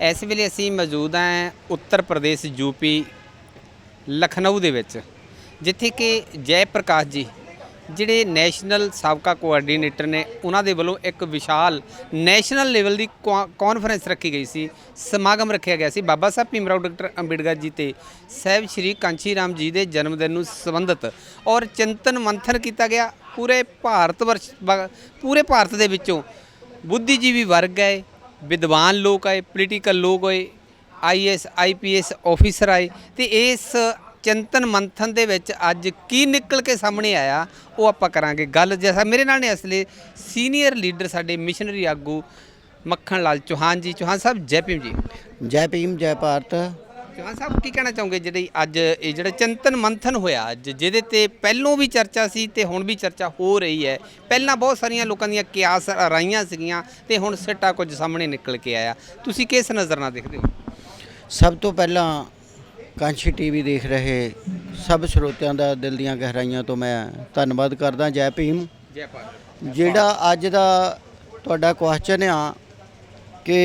ਇਸ ਵੇਲੇ ਅਸੀਂ ਮੌਜੂਦ ਹਾਂ ਉੱਤਰ ਪ੍ਰਦੇਸ਼ ਯੂਪੀ ਲਖਨਊ ਦੇ ਵਿੱਚ, ਜਿੱਥੇ ਕਿ ਜੈ ਪ੍ਰਕਾਸ਼ ਜੀ, ਜਿਹੜੇ ਨੈਸ਼ਨਲ ਸਾਬਕਾ ਕੋਆਰਡੀਨੇਟਰ ਨੇ, ਉਹਨਾਂ ਦੇ ਵੱਲੋਂ ਇੱਕ ਵਿਸ਼ਾਲ ਨੈਸ਼ਨਲ ਲੈਵਲ ਦੀ ਕੌ- ਕਾਨਫਰੰਸ ਰੱਖੀ ਗਈ ਸੀ, ਸਮਾਗਮ ਰੱਖਿਆ ਗਿਆ ਸੀ। ਬਾਬਾ ਸਾਹਿਬ ਭੀਮਰਾਓ ਡਾਕਟਰ ਅੰਬੇਡਕਰ ਜੀ ਤੇ ਸਾਹਿਬ ਸ਼੍ਰੀ ਕਾਂਚੀ ਰਾਮ ਜੀ ਦੇ ਜਨਮ ਦਿਨ ਨੂੰ ਸੰਬੰਧਿਤ ਔਰ ਚਿੰਤਨ ਮੰਥਨ ਕੀਤਾ ਗਿਆ। ਪੂਰੇ ਭਾਰਤ ਵਰਸ਼, ਬ- ਪੂਰੇ ਭਾਰਤ ਦੇ ਵਿੱਚੋਂ ਬੁੱਧੀਜੀਵੀ ਵਰਗ ਹੈ ਵਿਦਵਾਨ ਲੋਕ ਆਏ ਪੋਲੀਟੀਕਲ ਲੋਕ ਹੋਏ ਆਈਐਸ ਆਈਪੀਐਸ ਆਫੀਸਰ ਆਏ ਤੇ ਇਸ ਚਿੰਤਨ ਮੰਥਨ ਦੇ ਵਿੱਚ ਅੱਜ ਕੀ ਨਿਕਲ ਕੇ ਸਾਹਮਣੇ ਆਇਆ, ਉਹ ਆਪਾਂ ਕਰਾਂਗੇ ਗੱਲ। ਜੈਸਾ ਮੇਰੇ ਨਾਲ ਨੇ ਅਸਲੇ ਸੀਨੀਅਰ ਲੀਡਰ ਸਾਡੇ ਮਿਸ਼ਨਰੀ ਆਗੂ ਮੱਖਣ ਲਾਲ ਚੌਹਾਨ ਜੀ। ਚੌਹਾਨ ਸਾਹਿਬ, ਜੈ ਭੀਮ ਜੀ। ਜੈ ਭੀਮ, ਜੈ ਭਾਰਤ। ਚੌਹਾਨ ਸਾਹਿਬ ਕੀ ਕਹਿਣਾ ਚਾਹੋਗੇ? ਜਿਹੜੀ ਅੱਜ ਇਹ ਜਿਹੜਾ ਚਿੰਤਨ ਮੰਥਨ ਹੋਇਆ ਅੱਜ ਜਿਹਦੇ ਤੇ ਪਹਿਲੋਂ ਵੀ ਚਰਚਾ ਸੀ ਤੇ ਹੁਣ ਵੀ ਚਰਚਾ ਹੋ ਰਹੀ ਹੈ। ਪਹਿਲਾਂ ਬਹੁਤ ਸਾਰੀਆਂ ਲੋਕਾਂ ਦੀਆਂ ਕਿਆਸ ਰਾਈਆਂ ਸੀਗੀਆਂ ਤੇ ਹੁਣ ਸਿੱਟਾ ਕੁਝ ਸਾਹਮਣੇ ਨਿਕਲ ਕੇ ਆਇਆ। ਤੁਸੀਂ ਕਿਸ ਨਜ਼ਰ ਨਾਲ ਦੇਖਦੇ ਹੋ? ਸਭ ਤੋਂ ਪਹਿਲਾਂ ਕਾਂਸ਼ੀ ਟੀਵੀ ਦੇਖ ਰਹੇ ਸਭ ਸਰੋਤਿਆਂ ਦਾ ਦਿਲ ਦੀਆਂ ਗਹਿਰਾਈਆਂ ਤੋਂ ਮੈਂ ਧੰਨਵਾਦ ਕਰਦਾ ਜੈ ਭੀਮ। ਜੈ ਭਾਰਤ। ਜਿਹੜਾ ਅੱਜ ਦਾ ਤੁਹਾਡਾ ਕੁਐਸਚਨ ਆ ਕਿ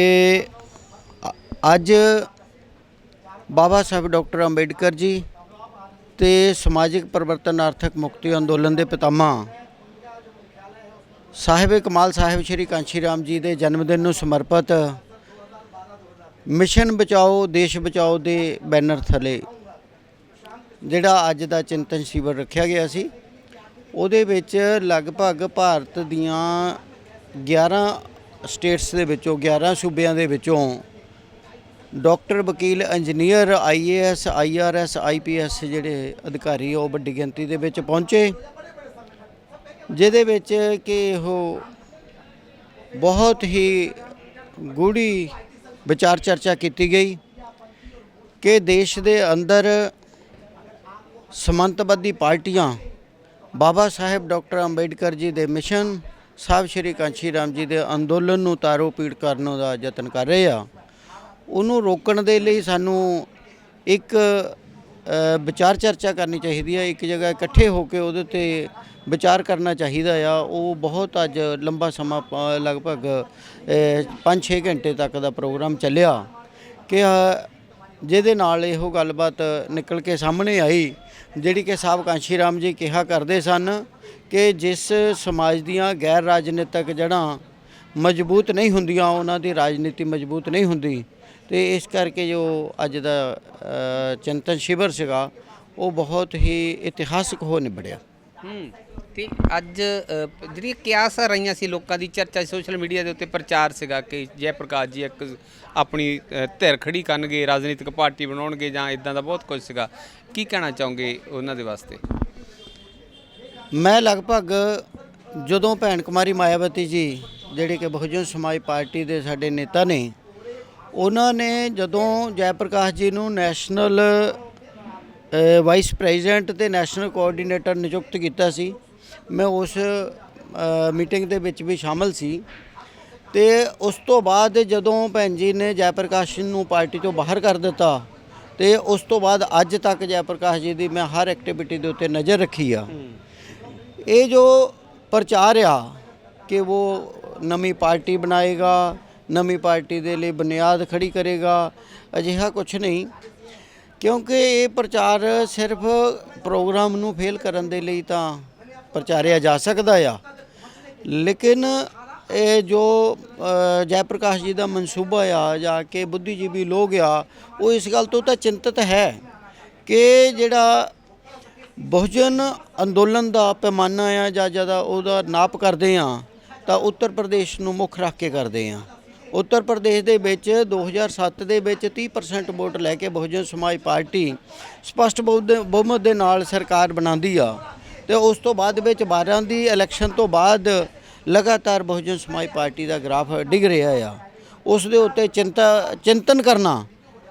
ਅੱਜ ਬਾਬਾ ਸਾਹਿਬ ਡਾਕਟਰ ਅੰਬੇਡਕਰ ਜੀ ਤੇ ਸਮਾਜਿਕ ਪਰਿਵਰਤਨਾਰਥਕ ਮੁਕਤੀ ਅੰਦੋਲਨ ਦੇ ਪਿਤਾਮਾ ਸਾਹਿਬ ਕਮਾਲ ਸਾਹਿਬ ਸ਼੍ਰੀ ਕਾਂਸ਼ੀ ਰਾਮ ਜੀ ਦੇ ਜਨਮ ਦਿਨ ਨੂੰ ਸਮਰਪਿਤ ਮਿਸ਼ਨ ਬਚਾਓ, ਦੇਸ਼ ਬਚਾਓ ਦੇ ਬੈਨਰ ਥਲੇ, ਜਿਹੜਾ ਅੱਜ ਦਾ ਚਿੰਤਨ ਸ਼ਿਵਰ ਰੱਖਿਆ ਗਿਆ ਸੀ। ਉਹਦੇ ਵਿੱਚ ਲਗਭਗ ਭਾਰਤ ਦੀਆਂ 11 ਸਟੇਟਸ ਦੇ ਵਿੱਚੋਂ 11 ਸੂਬਿਆਂ ਦੇ ਵਿੱਚੋਂ ਡਾਕਟਰ, ਵਕੀਲ, ਇੰਜੀਨੀਅਰ ਆਈਏਐਸ ਆਈਆਰਐਸ ਆਈਪੀਐਸ ਜਿਹੜੇ ਅਧਿਕਾਰੀ ਉਹ ਵੱਡੀ ਗਿਣਤੀ ਦੇ ਵਿੱਚ ਪਹੁੰਚੇ। ਜਿਹਦੇ ਵਿੱਚ ਕਿ ਉਹ ਬਹੁਤ ਹੀ ਗੂੜੀ ਵਿਚਾਰ ਚਰਚਾ ਕੀਤੀ ਗਈ ਕਿ ਦੇਸ਼ ਦੇ ਅੰਦਰ ਸਮੰਤਬੱਧੀ ਪਾਰਟੀਆਂ, ਬਾਬਾ ਸਾਹਿਬ, ਡਾਕਟਰ ਅੰਬੇਡਕਰ ਜੀ ਦੇ ਮਿਸ਼ਨ, ਸਾਹਿਬ ਸ਼੍ਰੀ ਕਾਂਸ਼ੀ ਰਾਮ ਜੀ ਦੇ ਅੰਦੋਲਨ ਨੂੰ ਤਾਰੋ ਪੀੜ ਕਰਨ ਦਾ ਯਤਨ ਕਰ ਰਹੇ ਆ। ਉਹਨੂੰ ਰੋਕਣ ਦੇ ਲਈ ਸਾਨੂੰ ਇੱਕ ਵਿਚਾਰ ਚਰਚਾ ਕਰਨੀ ਚਾਹੀਦੀ ਹੈ ਇੱਕ ਜਗ੍ਹਾ ਇਕੱਠੇ ਹੋ ਕੇ ਉਹਦੇ ਤੇ ਵਿਚਾਰ ਕਰਨਾ ਚਾਹੀਦਾ ਆ। ਉਹ ਬਹੁਤ ਅੱਜ ਲੰਬਾ ਸਮਾਂ ਲਗਭਗ 5-6 ਘੰਟੇ ਤੱਕ ਦਾ ਪ੍ਰੋਗਰਾਮ ਚੱਲਿਆ। ਕਿ ਜਿਹਦੇ ਨਾਲ ਇਹੋ ਗੱਲਬਾਤ ਨਿਕਲ ਕੇ ਸਾਹਮਣੇ ਆਈ, ਜਿਹੜੀ ਕਿ ਸਾਹਿਬ ਕਾਂਸ਼ੀ ਰਾਮ ਜੀ ਕਿਹਾ ਕਰਦੇ ਸਨ ਕਿ ਜਿਸ ਸਮਾਜ ਦੀਆਂ ਗੈਰ ਰਾਜਨੀਤਿਕ ਜੜ੍ਹਾਂ ਮਜ਼ਬੂਤ ਨਹੀਂ ਹੁੰਦੀਆਂ ਉਹਨਾਂ ਦੀ ਰਾਜਨੀਤੀ ਮਜ਼ਬੂਤ ਨਹੀਂ ਹੁੰਦੀ। ਤੇ ਇਸ ਕਰਕੇ ਜੋ ਅੱਜ ਦਾ ਚਿੰਤਨ ਸ਼ਿਵਰ ਸੀਗਾ ਉਹ ਬਹੁਤ ਹੀ ਇਤਿਹਾਸਕ ਹੋ ਨਿਬੜਿਆ। ਹੂੰ ਤੇ ਅੱਜ ਅ, ਜਿਹੜੀਆਂ ਕਿਆਸ ਰਹੀਆਂ ਸੀ ਲੋਕਾਂ ਦੀ ਚਰਚਾ ਸੋਸ਼ਲ ਮੀਡੀਆ ਦੇ ਉੱਤੇ ਪ੍ਰਚਾਰ ਸੀਗਾ ਕਿ ਜੈ ਪ੍ਰਕਾਸ਼ ਜੀ ਇੱਕ ਆਪਣੀ ਧਿਰ ਖੜੀ ਕਰਨਗੇ ਰਾਜਨੀਤਿਕ ਪਾਰਟੀ ਬਣਾਉਣਗੇ ਜਾਂ ਇਦਾਂ ਦਾ ਬਹੁਤ ਕੁਝ ਸੀਗਾ। ਕੀ ਕਹਿਣਾ ਚਾਹੋਗੇ ਉਹਨਾਂ ਦੇ ਵਾਸਤੇ? ਮੈਂ ਲਗਭਗ ਜਦੋਂ ਭੈਣ ਕੁਮਾਰੀ ਮਾਇਆਵਤੀ ਜੀ ਜਿਹੜੇ ਕਿ ਬਹੁਜਨ ਸਮਾਜ ਪਾਰਟੀ ਦੇ ਸਾਡੇ ਨੇਤਾ ਨੇ ਉਹਨਾਂ ਨੇ ਜਦੋਂ ਜੈ ਪ੍ਰਕਾਸ਼ ਜੀ ਨੂੰ ਨੈਸ਼ਨਲ ਵਾਈਸ ਪ੍ਰੈਜ਼ੀਡੈਂਟ ਤੇ ਨੈਸ਼ਨਲ ਕੋਆਰਡੀਨੇਟਰ ਨਿਯੁਕਤ ਕੀਤਾ ਸੀ ਮੈਂ ਉਸ ਮੀਟਿੰਗ ਦੇ ਵਿੱਚ ਵੀ ਸ਼ਾਮਲ ਸੀ ਤੇ ਉਸ ਤੋਂ ਬਾਅਦ ਜਦੋਂ ਭੈਣ ਜੀ ਨੇ ਜੈ ਪ੍ਰਕਾਸ਼ ਨੂੰ ਪਾਰਟੀ ਤੋਂ ਬਾਹਰ ਕਰ ਦਿੱਤਾ ਤੇ ਉਸ ਤੋਂ ਬਾਅਦ ਅੱਜ ਤੱਕ ਜੈ ਪ੍ਰਕਾਸ਼ ਜੀ ਦੀ ਮੈਂ ਹਰ ਐਕਟੀਵਿਟੀ ਦੇ ਉੱਤੇ ਨਜ਼ਰ ਰੱਖੀ ਆ। ਇਹ ਜੋ ਪ੍ਰਚਾਰ ਆ ਕਿ ਉਹ ਨਵੀਂ ਪਾਰਟੀ ਬਣਾਏਗਾ, ਨਵੀਂ ਪਾਰਟੀ ਦੇ ਲਈ ਬੁਨਿਆਦ ਖੜੀ ਕਰੇਗਾ, ਅਜਿਹਾ ਕੁਝ ਨਹੀਂ। ਕਿਉਂਕਿ ਇਹ ਪ੍ਰਚਾਰ ਸਿਰਫ ਪ੍ਰੋਗਰਾਮ ਨੂੰ ਫੇਲ ਕਰਨ ਦੇ ਲਈ ਤਾਂ ਪ੍ਰਚਾਰਿਆ ਜਾ ਸਕਦਾ ਆ। ਲੇਕਿਨ ਇਹ ਜੋ ਜੈ ਪ੍ਰਕਾਸ਼ ਜੀ ਦਾ ਮਨਸੂਬਾ ਆ ਜਾਂ ਕਿ ਬੁੱਧੀਜੀਵੀ ਲੋਕ ਆ, ਉਹ ਇਸ ਗੱਲ ਤੋਂ ਤਾਂ ਚਿੰਤਤ ਹੈ ਕਿ ਜਿਹੜਾ ਬਹੁਜਨ ਅੰਦੋਲਨ ਦਾ ਪੈਮਾਨਾ ਆ ਜਾਂ ਜਿਹਦਾ ਉਹਦਾ ਨਾਪ ਕਰਦੇ ਆ ਤਾਂ ਉੱਤਰ ਪ੍ਰਦੇਸ਼ ਨੂੰ ਮੁੱਖ ਰੱਖ ਕੇ ਕਰਦੇ ਆ ਉੱਤਰ ਪ੍ਰਦੇਸ਼ ਦੇ ਵਿੱਚ 2007 ਦੇ ਵਿੱਚ 30% ਵੋਟ ਲੈ ਕੇ ਬਹੁਜਨ ਸਮਾਜ ਪਾਰਟੀ ਸਪਸ਼ਟ ਬਹੁਦ- ਬਹੁਮਤ ਦੇ ਨਾਲ ਸਰਕਾਰ ਬਣਾਉਂਦੀ ਆ। ਤੇ ਉਸ ਤੋਂ ਬਾਅਦ ਵਿੱਚ 12 ਦੀ ਇਲੈਕਸ਼ਨ ਤੋਂ ਬਾਅਦ ਲਗਾਤਾਰ ਬਹੁਜਨ ਸਮਾਜ ਪਾਰਟੀ ਦਾ ਗ੍ਰਾਫ ਡਿੱਗ ਰਿਹਾ ਆ। ਉਸ ਦੇ ਉੱਤੇ ਚਿੰਤਾ, ਚਿੰਤਨ ਕਰਨਾ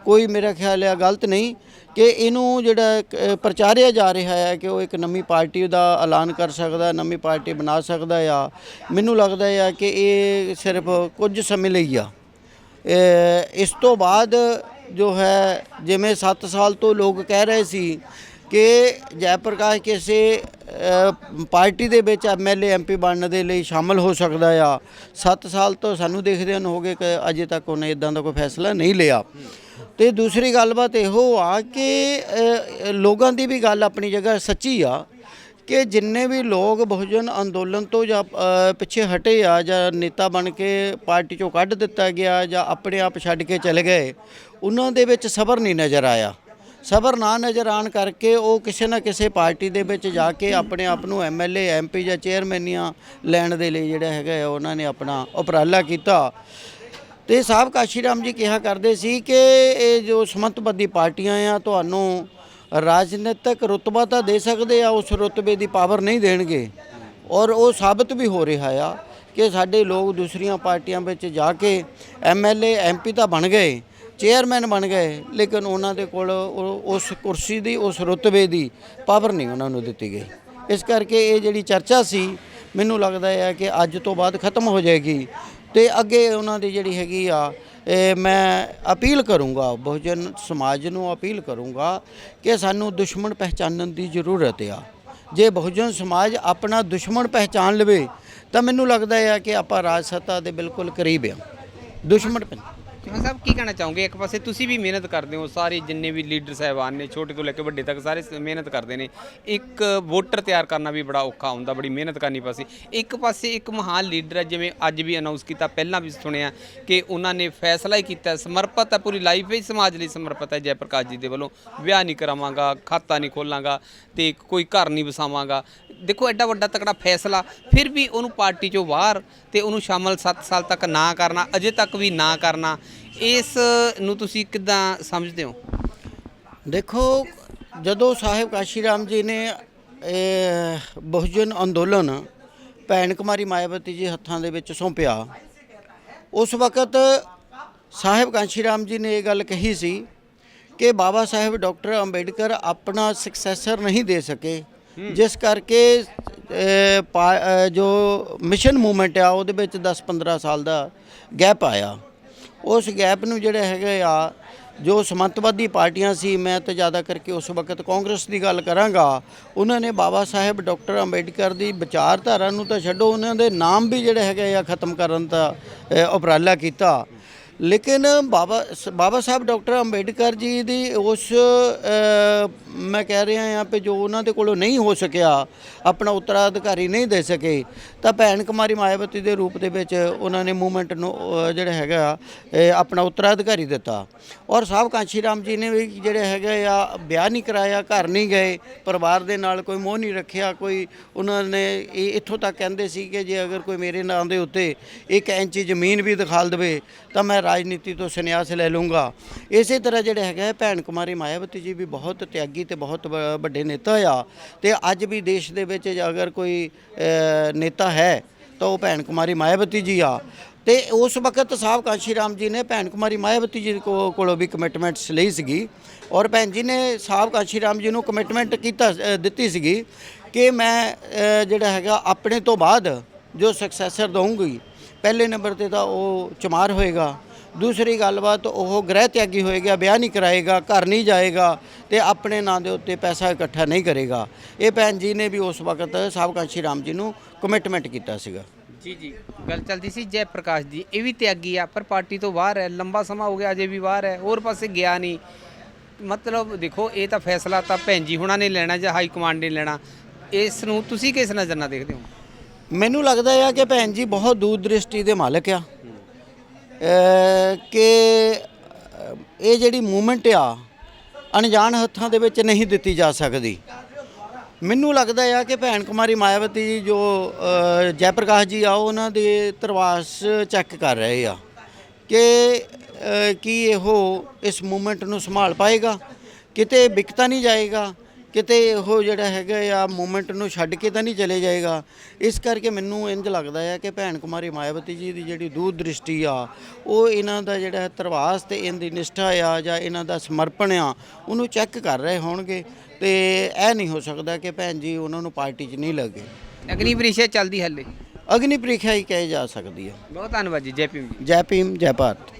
ਕੋਈ ਮੇਰਾ ਖਿਆਲ ਹੈ ਗਲਤ ਨਹੀਂ। ਕਿ ਇਹਨੂੰ ਜਿਹੜਾ ਪ੍ਰਚਾਰਿਆ ਜਾ ਰਿਹਾ ਹੈ ਕਿ ਉਹ ਇੱਕ ਨਵੀਂ ਪਾਰਟੀ ਦਾ ਐਲਾਨ ਕਰ ਸਕਦਾ ਨਵੀਂ ਪਾਰਟੀ ਬਣਾ ਸਕਦਾ ਆ। ਮੈਨੂੰ ਲੱਗਦਾ ਆ ਕਿ ਇਹ ਸਿਰਫ ਕੁਝ ਸਮੇਂ ਲਈ ਆ। ਇਸ ਤੋਂ ਬਾਅਦ ਜੋ ਹੈ, ਜਿਵੇਂ 7 ਸਾਲ ਤੋਂ ਲੋਕ ਕਹਿ ਰਹੇ ਸੀ ਕਿ ਜੈ ਪ੍ਰਕਾਸ਼ ਕਿਸੇ ਪਾਰਟੀ ਦੇ ਵਿੱਚ ਐਮਐਲਏ ਐਮਪੀ ਬਣਨ ਦੇ ਲਈ ਸ਼ਾਮਲ ਹੋ ਸਕਦਾ ਆ। 7 ਸਾਲ ਤੋਂ ਸਾਨੂੰ ਦੇਖਦੇ ਹਨ ਹੋ ਗਏ ਕਿ ਅਜੇ ਤੱਕ ਉਹਨੇ ਇਦਾਂ ਦਾ ਕੋਈ ਫੈਸਲਾ ਨਹੀਂ ਲਿਆ। ਤੇ ਦੂਸਰੀ ਗੱਲਬਾਤ ਇਹੋ ਆ ਕਿ ਲੋਕਾਂ ਦੀ ਵੀ ਗੱਲ ਆਪਣੀ ਜਗ੍ਹਾ ਸੱਚੀ ਆ ਕਿ ਜਿੰਨੇ ਵੀ ਲੋਕ ਬਹੁਜਨ ਅੰਦੋਲਨ ਤੋਂ ਜਾਂ ਪਿੱਛੇ ਹਟੇ ਆ ਜਾਂ ਨੇਤਾ ਬਣ ਕੇ ਪਾਰਟੀ ਚੋਂ ਕੱਢ ਦਿੱਤਾ ਗਿਆ ਜਾਂ ਆਪਣੇ ਆਪ ਛੱਡ ਕੇ ਚਲੇ ਗਏ ਉਹਨਾਂ ਦੇ ਵਿੱਚ ਸਬਰ ਨਹੀਂ ਨਜ਼ਰ ਆਇਆ। ਸਬਰ ਨਾ ਨਜ਼ਰ ਆਣ ਕਰਕੇ ਉਹ ਕਿਸੇ ਨਾ ਕਿਸੇ ਪਾਰਟੀ ਦੇ ਵਿੱਚ ਜਾ ਕੇ ਆਪਣੇ ਆਪ ਨੂੰ ਐਮਐਲਏ ਐਮਪੀ ਜਾਂ ਚੇਅਰਮੈਨੀਆਂ ਲੈਣ ਦੇ ਲਈ ਜਿਹੜਾ ਹੈਗਾ ਆ, ਉਹਨਾਂ ਨੇ ਆਪਣਾ ਉਪਰਾਲਾ ਕੀਤਾ। ਤੇ ਸਾਹਿਬ ਕਾਸ਼ੀ ਰਾਮ ਜੀ ਕਿਹਾ ਕਰਦੇ ਸੀ ਕਿ ਇਹ ਜੋ ਸਮੰਤਬੱਧੀ ਪਾਰਟੀਆਂ ਆ, ਤੁਹਾਨੂੰ ਰਾਜਨੀਤਿਕ ਰੁਤਬਾ ਤਾਂ ਦੇ ਸਕਦੇ ਆ, ਉਸ ਰੁਤਬੇ ਦੀ ਪਾਵਰ ਨਹੀਂ ਦੇਣਗੇ। ਔਰ ਉਹ ਸਾਬਤ ਵੀ ਹੋ ਰਿਹਾ ਆ ਕਿ ਸਾਡੇ ਲੋਕ ਦੂਸਰੀਆਂ ਪਾਰਟੀਆਂ ਵਿੱਚ ਜਾ ਕੇ ਐਮਐਲਏ ਐਮਪੀ ਤਾਂ ਬਣ ਗਏ, ਚੇਅਰਮੈਨ ਬਣ ਗਏ, ਲੇਕਿਨ ਉਹਨਾਂ ਦੇ ਕੋਲ ਉਹ- ਉਸ ਕੁਰਸੀ ਦੀ, ਉਸ ਰੁਤਬੇ ਦੀ ਪਾਵਰ ਨਹੀਂ ਉਹਨਾਂ ਨੂੰ ਦਿੱਤੀ ਗਈ। ਇਸ ਕਰਕੇ ਇਹ ਜਿਹੜੀ ਚਰਚਾ ਸੀ, ਮੈਨੂੰ ਲੱਗਦਾ ਹੈ ਕਿ ਅੱਜ ਤੋਂ ਬਾਅਦ ਖਤਮ ਹੋ ਜਾਏਗੀ। ਤੇ ਅੱਗੇ ਉਹਨਾਂ ਦੀ ਜਿਹੜੀ ਹੈਗੀ ਆ, ਇਹ ਮੈਂ ਅਪੀਲ ਕਰੂੰਗਾ, ਬਹੁਜਨ ਸਮਾਜ ਨੂੰ ਅਪੀਲ ਕਰੂੰਗਾ ਕਿ ਸਾਨੂੰ ਦੁਸ਼ਮਣ ਪਹਿਚਾਨਣ ਦੀ ਜ਼ਰੂਰਤ ਆ। ਜੇ ਬਹੁਜਨ ਸਮਾਜ ਆਪਣਾ ਦੁਸ਼ਮਣ ਪਹਿਚਾਨ ਲਵੇ, ਤਾਂ ਮੈਨੂੰ ਲੱਗਦਾ ਹੈ ਕਿ ਆਪਾਂ ਰਾਜ ਸੱਤਾ ਦੇ ਬਿਲਕੁਲ ਕਰੀਬ ਆ। ਦੁਸ਼ਮਣ ਪਹਿ- ਚੌਹਾਨ ਸਾਹਿਬ, ਕੀ ਕਹਿਣਾ ਚਾਹੋਗੇ? ਇੱਕ ਪਾਸੇ ਤੁਸੀਂ ਵੀ ਮਿਹਨਤ ਕਰਦੇ ਹੋ, ਸਾਰੇ ਜਿੰਨੇ ਵੀ ਲੀਡਰ ਸਾਹਿਬਾਨ ਨੇ, ਛੋਟੇ ਤੋਂ ਲੈ ਕੇ ਵੱਡੇ ਤੱਕ ਸਾਰੇ ਸ- ਮਿਹਨਤ ਕਰਦੇ ਨੇ। ਇੱਕ ਵੋਟਰ ਤਿਆਰ ਕਰਨਾ ਵੀ ਬੜਾ ਔਖਾ ਹੁੰਦਾ, ਬੜੀ ਮਿਹਨਤ ਕਰਨੀ ਪਾਸੇ। ਇੱਕ ਪਾਸੇ ਇੱਕ ਮਹਾਨ ਲੀਡਰ ਹੈ, ਜਿਵੇਂ ਅੱਜ ਵੀ ਅਨਾਉਂਸ ਕੀਤਾ, ਪਹਿਲਾਂ ਵੀ ਸੁਣਿਆ ਕਿ ਉਹਨਾਂ ਨੇ ਫੈਸਲਾ ਹੀ ਕੀਤਾ, ਸਮਰਪਿਤ ਹੈ, ਪੂਰੀ ਲਾਈਫ ਹੀ ਸਮਾਜ ਲਈ ਸਮਰਪਿਤ ਹੈ ਜੈ ਪ੍ਰਕਾਸ਼ ਜੀ ਦੇ ਵੱਲੋਂ। ਵਿਆਹ ਨਹੀਂ ਕਰਾਵਾਂਗਾ, ਖਾਤਾ ਨਹੀਂ ਖੋਲਾਂਗਾ ਤੇ ਕੋਈ ਘਰ ਨਹੀਂ ਵਸਾਵਾਂਗਾ। ਦੇਖੋ, ਐਡਾ ਵੱਡਾ ਤਕੜਾ ਫੈਸਲਾ, ਫਿਰ ਵੀ ਉਹਨੂੰ ਪਾਰਟੀ ਚੋਂ ਬਾਹਰ ਤੇ ਉਹਨੂੰ ਸ਼ਾਮਲ 7 ਸਾਲ ਤੱਕ ਨਾ ਕਰਨਾ, ਅਜੇ ਤੱਕ ਵੀ ਨਾ ਕਰਨਾ। ਇਸ ਨੂੰ ਤੁਸੀਂ ਕਿਦਾਂ ਸਮਝਦੇ ਹੋ? ਦੇਖੋ, ਜਦੋਂ ਸਾਹਿਬ ਕਾਸ਼ੀ ਰਾਮ ਜੀ ਨੇ, ਇਹ, ਬਹੁਜਨ ਅੰਦੋਲਨ ਭੈਣ ਕੁਮਾਰੀ ਮਾਇਆਵਤੀ ਜੀ ਹੱਥਾਂ ਦੇ ਵਿੱਚ ਸੌਂਪਿਆ, ਉਸ ਵਕਤ ਸਾਹਿਬ ਕਾਸ਼ੀ ਰਾਮ ਜੀ ਨੇ ਇਹ ਗੱਲ ਕਹੀ ਸੀ ਕਿ ਬਾਬਾ ਸਾਹਿਬ ਡਾਕਟਰ ਅੰਬੇਡਕਰ ਆਪਣਾ ਸਕਸੈਸਰ ਨਹੀਂ ਦੇ ਸਕੇ, ਜਿਸ ਕਰਕੇ ਜੋ ਮਿਸ਼ਨ ਮੂਵਮੈਂਟ ਆ, ਉਹਦੇ ਵਿੱਚ 10-15 ਸਾਲ ਦਾ ਗੈਪ ਆਇਆ। ਉਸ ਗੈਪ ਨੂੰ ਜਿਹੜਾ ਹੈਗਾ ਆ, ਜੋ ਸਮੰਤਵਾਦੀ ਪਾਰਟੀਆਂ ਸੀ, ਮੈਂ ਤਾਂ ਜ਼ਿਆਦਾ ਕਰਕੇ ਉਸ ਵਕਤ ਕਾਂਗਰਸ ਦੀ ਗੱਲ ਕਰਾਂਗਾ, ਉਹਨਾਂ ਨੇ ਬਾਬਾ ਸਾਹਿਬ ਡਾਕਟਰ ਅੰਬੇਡਕਰ ਦੀ ਵਿਚਾਰਧਾਰਾ ਨੂੰ ਤਾਂ ਛੱਡੋ, ਉਹਨਾਂ ਦੇ ਨਾਮ ਵੀ ਜਿਹੜੇ ਹੈਗੇ ਆ, ਖਤਮ ਕਰਨ ਦਾ ਉਪਰਾਲਾ ਕੀਤਾ। ਲੇਕਿਨ ਬਾਬਾ ਸ- ਬਾਬਾ ਸਾਹਿਬ ਡਾਕਟਰ ਅੰਬੇਡਕਰ ਜੀ ਦੀ ਉਸ ਮੈਂ ਕਹਿ ਰਿਹਾ ਹਾਂ ਕਿ ਜੋ ਉਹਨਾਂ ਦੇ ਕੋਲੋਂ ਨਹੀਂ ਹੋ ਸਕਿਆ, ਆਪਣਾ ਉੱਤਰਾਧਿਕਾਰੀ ਨਹੀਂ ਦੇ ਸਕੇ, ਤਾਂ ਭੈਣ ਕੁਮਾਰੀ ਮਾਇਆਵਤੀ ਦੇ ਰੂਪ ਦੇ ਵਿੱਚ ਉਹਨਾਂ ਨੇ ਮੂਵਮੈਂਟ ਨੂੰ ਜਿਹੜਾ ਹੈਗਾ ਇਹ ਆਪਣਾ ਉੱਤਰਾਧਿਕਾਰੀ ਦਿੱਤਾ। ਔਰ ਸਾਹਿਬ ਕਾਂਸ਼ੀ ਰਾਮ ਜੀ ਨੇ ਵੀ ਜਿਹੜੇ ਹੈਗੇ ਆ, ਵਿਆਹ ਨਹੀਂ ਕਰਾਇਆ, ਘਰ ਨਹੀਂ ਗਏ, ਪਰਿਵਾਰ ਦੇ ਨਾਲ ਕੋਈ ਮੋਹ ਨਹੀਂ ਰੱਖਿਆ, ਕੋਈ ਉਹਨਾਂ ਨੇ ਇਹ ਇੱਥੋਂ ਤੱਕ ਕਹਿੰਦੇ ਸੀ ਕਿ ਜੇ ਅਗਰ ਕੋਈ ਮੇਰੇ ਨਾਂ ਦੇ ਉੱਤੇ ਇੱਕ ਇੰਚ ਜ਼ਮੀਨ ਵੀ ਦਿਖਾਲ ਦੇਵੇ, ਤਾਂ ਮੈਂ ਰਾਜਨੀਤੀ ਤੋਂ ਸੰਨਿਆਸ ਲੈ ਲੂੰਗਾ ਇਸੇ ਤਰ੍ਹਾਂ ਜਿਹੜਾ ਹੈਗਾ ਭੈਣ ਕੁਮਾਰੀ ਮਾਇਆਵਤੀ ਜੀ ਵੀ ਬਹੁਤ ਤਿਆਗੀ ਤੇ ਬਹੁਤ ਵ- ਵੱਡੇ ਨੇਤਾ ਆ। ਤੇ ਅੱਜ ਵੀ ਦੇਸ਼ ਦੇ ਵਿੱਚ ਅਗਰ ਕੋਈ ਨੇਤਾ ਹੈ, ਤਾਂ ਉਹ ਭੈਣ ਕੁਮਾਰੀ ਮਾਇਆਵਤੀ ਜੀ ਆ। ਤੇ ਉਸ ਵਕਤ ਸਾਹਿਬ ਕਾਂਸ਼ੀ ਰਾਮ ਜੀ ਨੇ ਭੈਣ ਕੁਮਾਰੀ ਮਾਇਆਵਤੀ ਜੀ ਕੋਲੋਂ ਵੀ ਕਮਿਟਮੈਂਟਸ ਲਈ ਸੀਗੀ। ਔਰ ਭੈਣ ਜੀ ਨੇ ਸਾਹਿਬ ਕਾਂਸ਼ੀ ਰਾਮ ਜੀ ਨੂੰ ਕਮਿਟਮੈਂਟ ਕੀਤਾ ਦਿੱਤੀ ਸੀਗੀ ਕਿ ਮੈਂ ਜਿਹੜਾ ਹੈਗਾ ਆਪਣੇ ਤੋਂ ਬਾਅਦ ਜੋ ਸਕਸੈਸਰ ਦਊਂਗੀ, ਪਹਿਲੇ ਨੰਬਰ ਤੇ ਤਾਂ ਉਹ ਚਮਾਰ ਹੋਏਗਾ। ਦੂਸਰੀ ਗੱਲਬਾਤ ਉਹ ਗ੍ਰਹਿ ਤਿਆਗੀ ਹੋਏਗਾ ਵਿਆਹ ਨਹੀਂ ਕਰਾਏਗਾ ਘਰ ਨਹੀਂ ਜਾਏਗਾ ਤੇ ਆਪਣੇ ਨਾਂ ਦੇ ਉੱਤੇ ਪੈਸਾ ਇਕੱਠਾ ਨਹੀਂ ਕਰੇਗਾ। ਇਹ ਭੈਣ ਜੀ ਨੇ ਵੀ ਉਸ ਵਕਤ ਸਾਹਿਬ ਕਾਂਸ਼ੀ ਰਾਮ ਜੀ ਨੂੰ ਕਮਿਟਮੈਂਟ ਕੀਤਾ ਸੀਗਾ। ਜੀ ਜੀ। ਗੱਲ ਚੱਲਦੀ ਸੀ ਜੈ ਪ੍ਰਕਾਸ਼ ਜੀ ਇਹ ਵੀ ਤਿਆਗੀ ਆ ਪਰ ਪਾਰਟੀ ਤੋਂ ਬਾਹਰ ਹੈ ਲੰਬਾ ਸਮਾਂ ਹੋ ਗਿਆ ਅਜੇ ਵੀ ਬਾਹਰ ਹੈ ਹੋਰ ਪਾਸੇ ਗਿਆ ਨਹੀਂ। ਮਤਲਬ ਦੇਖੋ ਇਹ ਤਾਂ ਫੈਸਲਾ ਤਾਂ ਭੈਣ ਜੀ ਹੁਣਾਂ ਨੇ ਲੈਣਾ ਜਾਂ ਹਾਈ ਕਮਾਂਡ ਨੇ ਲੈਣਾ। ਇਸ ਨੂੰ ਤੁਸੀਂ ਕਿਸ ਨਜ਼ਰ ਨਾਲ ਦੇਖਦੇ ਹੋ? ਮੈਨੂੰ ਲੱਗਦਾ ਆ ਕਿ ਭੈਣ ਜੀ ਬਹੁਤ ਦੂਰ ਦ੍ਰਿਸ਼ਟੀ ਦੇ ਮਾਲਕ ਆ। ਕਿ ਇਹ ਜਿਹੜੀ ਮੂਵਮੈਂਟ ਆ ਅਣਜਾਣ ਹੱਥਾਂ ਦੇ ਵਿੱਚ ਨਹੀਂ ਦਿੱਤੀ ਜਾ ਸਕਦੀ। ਮੈਨੂੰ ਲੱਗਦਾ ਆ ਕਿ ਭੈਣ ਕੁਮਾਰੀ ਮਾਇਆਵਤੀ ਜੀ ਜੋ ਅ, ਜੈ ਪ੍ਰਕਾਸ਼ ਜੀ ਆ ਉਹਨਾਂ ਦੇ ਤਰਵਾਸ ਚੈੱਕ ਕਰ ਰਹੇ ਆ ਕਿ ਕੀ ਇਹੋ ਇਸ ਮੂਵਮੈਂਟ ਨੂੰ ਸੰਭਾਲ ਪਾਏਗਾ ਕਿਤੇ ਵਿਕਤਾ ਨਹੀਂ ਜਾਏਗਾ। ਕਿਤੇ ਉਹ ਜਿਹੜਾ ਹੈਗਾ ਆ ਮੂਵਮੈਂਟ ਨੂੰ ਛੱਡ ਕੇ ਤਾਂ ਨਹੀਂ ਚਲੇ ਜਾਏਗਾ। ਇਸ ਕਰਕੇ ਮੈਨੂੰ ਇੰਜ ਲੱਗਦਾ ਆ ਕਿ ਭੈਣ ਕੁਮਾਰੀ ਮਾਇਆਵਤੀ ਜੀ ਦੀ ਜਿਹੜੀ ਦੂਰ ਦ੍ਰਿਸ਼ਟੀ ਆ ਉਹ ਇਹਨਾਂ ਦਾ ਜਿਹੜਾ ਤਰਵਾਸ ਤੇ ਇਹਨਾਂ ਦੀ ਨਿਸ਼ਠਾ ਆ ਜਾਂ ਇਹਨਾਂ ਦਾ ਸਮਰਪਣ ਆ ਉਹਨੂੰ ਚੈੱਕ ਕਰ ਰਹੇ ਹੋਣਗੇ ਤੇ ਇਹ ਨਹੀਂ ਹੋ ਸਕਦਾ ਕਿ ਭੈਣ ਜੀ ਉਹਨਾਂ ਨੂੰ ਪਾਰਟੀ 'ਚ ਨਹੀਂ ਲੱਗੇ। ਅਗਨੀ ਪ੍ਰੀਖਿਆ ਚੱਲਦੀ ਹੱਲੇ? ਅਗਨੀ ਪ੍ਰੀਖਿਆ ਹੀ ਕਹੀ ਜਾ ਸਕਦੀ ਹੈ ਬਹੁਤ ਧੰਨਵਾਦ ਜੀ ਜੈ ਭੀਮ ਜੀ। ਜੈ ਭੀਮ ਜੈ ਭਾਰਤ।